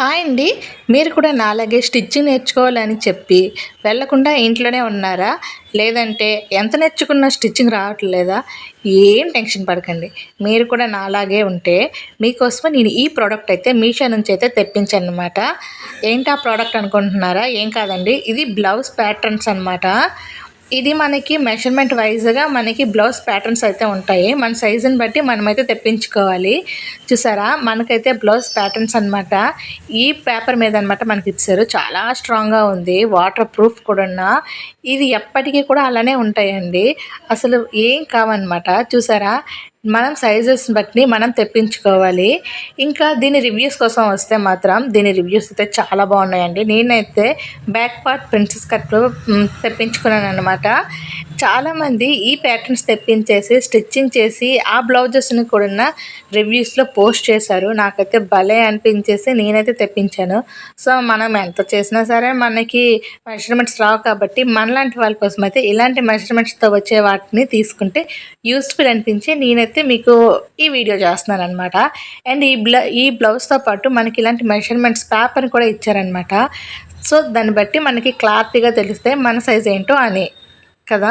Hi అండి. మీరు కూడా నాలాగే స్టిచ్చింగ్ నేర్చుకోవాలని చెప్పి వెళ్ళకుండా ఇంట్లోనే ఉన్నారా? లేదంటే ఎంత నేర్చుకున్నా స్టిచ్చింగ్ రావట్లేదా? ఏం టెన్షన్ పడకండి. మీరు కూడా నాలాగే ఉంటే మీకోసమే నేను ఈ ప్రోడక్ట్ అయితే మీషో నుంచి అయితే తెప్పించాను అనమాట ఏంటి ఆ ప్రోడక్ట్ అనుకుంటున్నారా? ఏం కాదండి. ఇది బ్లౌజ్ ప్యాటర్న్స్ అనమాట ఇది మనకి మెషర్మెంట్ వైజ్గా మనకి బ్లౌజ్ ప్యాటర్న్స్ అయితే ఉంటాయి. మన సైజుని బట్టి మనమైతే తెప్పించుకోవాలి. చూసారా? మనకైతే బ్లౌజ్ ప్యాటర్న్స్ అనమాట ఈ పేపర్ మీద అనమాట మనకి ఇచ్చారు. చాలా స్ట్రాంగ్గా ఉంది. వాటర్ ప్రూఫ్ కూడా ఇది ఎప్పటికీ కూడా అలానే ఉంటాయండి. అసలు ఏం కావన్నమాట? చూసారా? మనం సైజెస్ బట్టి మనం తెప్పించుకోవాలి. ఇంకా దీని రివ్యూస్ కోసం వస్తే మాత్రం దీని రివ్యూస్ అయితే చాలా బాగున్నాయండి. నేనైతే బ్యాక్ పార్ట్ ప్రిన్సెస్ కట్ తెప్పించుకున్నాను అనమాట చాలామంది ఈ ప్యాటర్న్స్ తెప్పించేసి స్టిచ్చింగ్ చేసి ఆ బ్లౌజెస్ని కూడా రివ్యూస్లో పోస్ట్ చేశారు. నాకైతే భలే అనిపించేసి నేనైతే తెప్పించాను. సో మనం ఎంత చేసినా సరే మనకి మెజర్మెంట్స్ రావు కాబట్టి మనలాంటి వాళ్ళ కోసం అయితే ఇలాంటి మెజర్మెంట్స్తో వచ్చే వాటిని తీసుకుంటే యూస్ఫుల్ అనిపించి నేనైతే అయితే మీకు ఈ వీడియో చేస్తున్నాను అనమాట అండ్ ఈ బ్ల ఈ బ్లౌజ్తో పాటు మనకి ఇలాంటి మెషర్మెంట్స్ పేపర్ కూడా ఇచ్చారనమాట సో దాన్ని బట్టి మనకి క్లారిటీగా తెలిస్తే మన సైజ్ ఏంటో అని కదా?